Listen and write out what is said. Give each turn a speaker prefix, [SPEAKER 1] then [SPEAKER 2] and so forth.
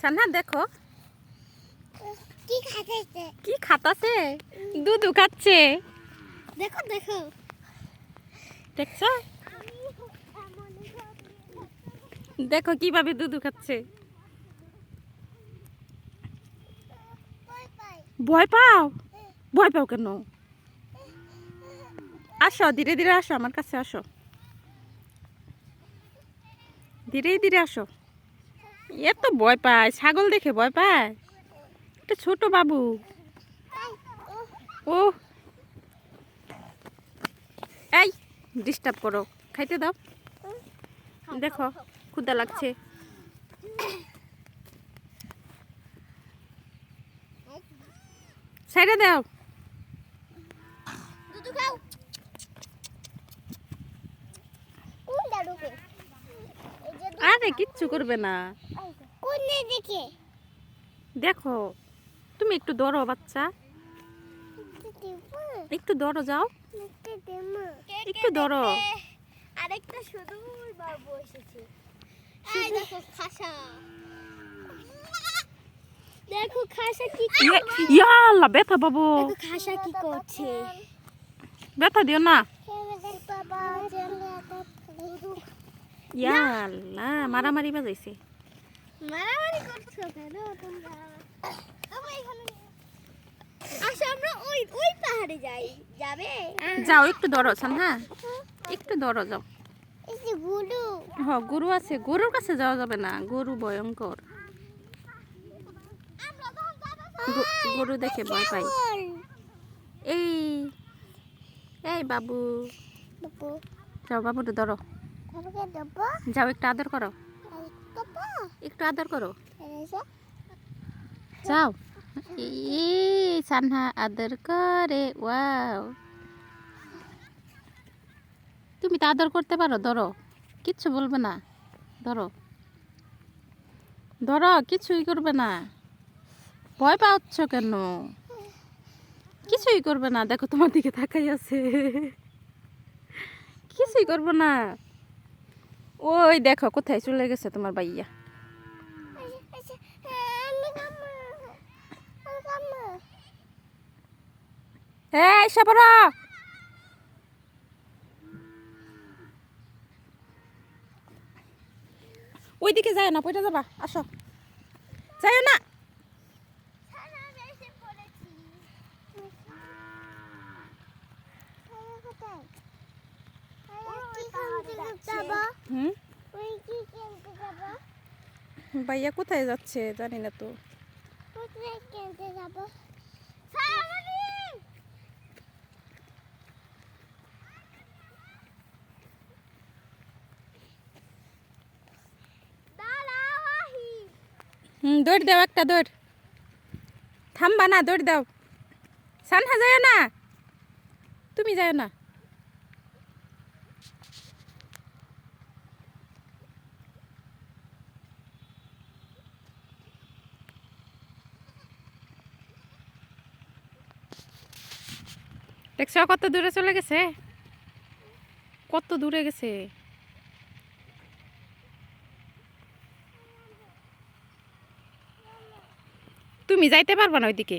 [SPEAKER 1] সান্না দেখো।
[SPEAKER 2] কি খাইতেছে
[SPEAKER 1] কি খাতাছে? দুধু খাচ্ছে।
[SPEAKER 2] দেখো দেখো।
[SPEAKER 1] দেখছ? দেখো কীভাবে দুধু খাচ্ছে। ভয় পাও? ভয় পাও কেন? আসো ধীরে ধীরে আসো আমার কাছে আসো। ধীরে ধীরে আসো। এ তো ভয় পায়, ছাগল দেখে ভয় পায়? একটা ছোট বাবু। ও এই ডিস্টার্ব করো, খাইতে দাও। দেখো ক্ষুদা লাগছে। সাইডে দাও
[SPEAKER 2] দুধু খাও কোন দাদুকে এই যে
[SPEAKER 1] কিচ্ছু করবে না।
[SPEAKER 2] কোন দিকে
[SPEAKER 1] দেখো তুমি একটু দৌড়ো বাচ্চা। একটু দৌড়ো যাও। একটু ধরো।
[SPEAKER 2] আরেকটা বাবু এসেছে। দেখো খাসা। দেখো খাসা কি
[SPEAKER 1] ইয়ে, ব্যথা বাবু।
[SPEAKER 2] দেখো খাসা কি করছে।
[SPEAKER 1] ব্যথা দিও না। ইয়াল্লা মারামারি বাজাইছে।
[SPEAKER 2] মারামারি করছ কেন তোমরা? তোমরা এখানে আসো। আমরা ওই ওই পাহাড়ে যাই। যাবে?
[SPEAKER 1] যাও একটু ছান হ্যাঁ একটু দৌড়ো যাও। হ গরু আছে। গরুর কাছে যাওয়া যাবে না। গরু ভয়ঙ্কর। গরু দেখে ভয় পাই এই এই বাবু।
[SPEAKER 2] বাবু।
[SPEAKER 1] যাও বাবুটা ধরো। যাও একটু আদর করো। একটু আদর করো। যাও। সানহা আদর করে। ওয়াও। তুমি তো আদর করতে পারো ধরো। কিচ্ছু বলবে না। ধরো। ধরো কিছুই করবে না। ভয় পাচ্ছ কেন? কিছুই করবে না। দেখো তোমার দিকে তাকাই আছে কিছুই করবে না। ওই দেখো, কোথায় চলে গেছে তোমার
[SPEAKER 2] বাইয়া
[SPEAKER 1] হ্যাঁ সাবর! ওইদিকে যায় না পয়টা যাবা, আসো। যায় না
[SPEAKER 2] সারা এসে পড়েছি কোথায় ওই কিনতে যাব
[SPEAKER 1] হুম? ভাইয়া কোথায় যাচ্ছে জানি না তো। হুম দৌড় দাও একটা দৌড়। থামবা না দৌড় দাও। সানহা যায় না। তুমি যায় না। দেখছ কত দূরে চলে গেছে? কত দূরে গেছে? তুমি যাইতে পারবা না ওইদিকে?